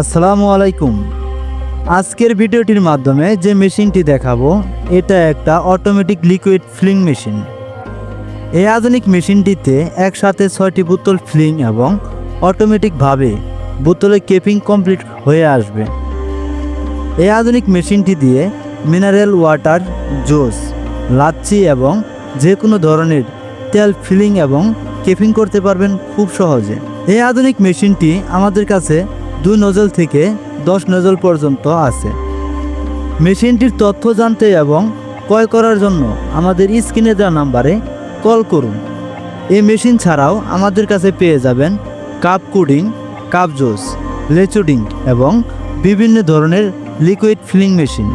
আসসালামু আলাইকুম। আজকের ভিডিওটির মাধ্যমে যে মেশিনটি দেখাবো, এটা একটা অটোমেটিক লিকুইড ফিলিং মেশিন এই আধুনিক মেশিনটিতে একসাথে ছয়টি বোতল ফিলিং এবং অটোমেটিকভাবে বোতলে কেপিং কমপ্লিট হয়ে আসবে। এই আধুনিক মেশিনটি দিয়ে মিনারেল ওয়াটার জুস লাচ্ছি এবং যে কোনো ধরনের তেল ফিলিং এবং কেপিং করতে পারবেন খুব সহজে। এই আধুনিক মেশিনটি আমাদের কাছে দুই নজল থেকে দশ নজল পর্যন্ত আছে। মেশিনটির তথ্য জানতে এবং ক্রয় করার জন্য আমাদের স্ক্রিনে দেওয়া নাম্বারে কল করুন। এই মেশিন ছাড়াও আমাদের কাছে পেয়ে যাবেন কাপ কুডিং, কাপ জুস, লেচুডিং এবং বিভিন্ন ধরনের লিকুইড ফিলিং মেশিন